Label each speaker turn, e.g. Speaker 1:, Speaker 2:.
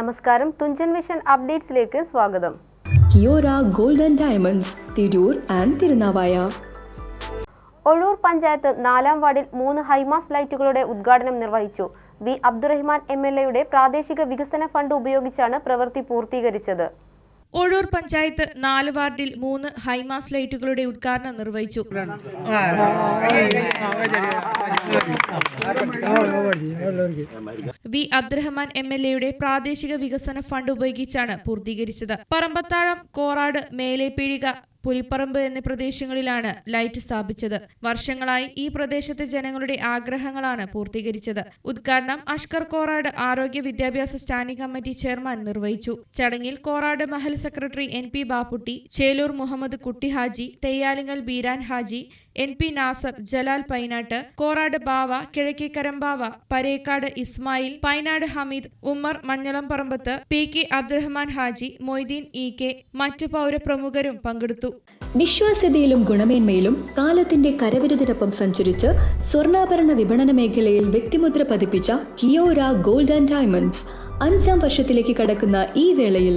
Speaker 1: നമസ്കാരം തുഞ്ചൻ വിഷൻ അപ്ഡേറ്റ്സിലേക്ക് സ്വാഗതം
Speaker 2: Kiora golden diamonds Tirur and Thirunavaya
Speaker 1: Ozhur panchayat നാലാം വാർഡിൽ മൂന്ന് ഹൈമാസ് ലൈറ്റുകളുടെ ഉദ്ഘാടനം നിർവഹിച്ചു വി അബ്ദുറഹ്മാൻ എം എൽ എയുടെ പ്രാദേശിക വികസന ഫണ്ട് ഉപയോഗിച്ചാണ് പ്രവൃത്തി പൂർത്തീകരിച്ചത്
Speaker 3: ഒഴൂർ പഞ്ചായത്ത് നാല് വാർഡിൽ മൂന്ന് ഹൈമാസ് ലൈറ്റുകളുടെ ഉദ്ഘാടനം നിർവഹിച്ചു വി അബ്ദുറഹ്മാൻ എം എൽ എയുടെ പ്രാദേശിക വികസന ഫണ്ട് ഉപയോഗിച്ചാണ് പൂർത്തീകരിച്ചത്. പറമ്പത്താഴം കോറാട് മേലേപ്പീഴിക പുലിപ്പറമ്പ് എന്നീ പ്രദേശങ്ങളിലാണ് ലൈറ്റ് സ്ഥാപിച്ചത്. വർഷങ്ങളായി ഈ പ്രദേശത്തെ ജനങ്ങളുടെ ആഗ്രഹങ്ങളാണ് പൂർത്തീകരിച്ചത്. ഉദ്ഘാടനം അഷ്കർ കോറാട് ആരോഗ്യ വിദ്യാഭ്യാസ സ്റ്റാൻഡിംഗ് കമ്മിറ്റി ചെയർമാൻ നിർവഹിച്ചു. ചടങ്ങിൽ Korad Mahal secretary N P Bapputty Chelur Muhammad Kutty Haji Theyyalingal Beeran Haji N P Nasar Jalal Painat Korad Bava Kizhakkekarambava Parekkad Ismail Painad Hameed Ummer Manjalam Parambath P K Abdurahman Haji Moideen E K മറ്റു പൗരപ്രമുഖരും പങ്കെടുത്തു.
Speaker 2: വിശ്വാസ്യതയിലും ഗുണമേന്മയിലും കാലത്തിന്റെ കരവിരുതിനൊപ്പം സഞ്ചരിച്ച് സ്വർണാഭരണ വിപണന മേഖലയിൽ വ്യക്തിമുദ്ര പതിപ്പിച്ച Kiora gold and diamonds അഞ്ചാം വർഷത്തിലേക്ക് കടക്കുന്ന ഈ വേളയിൽ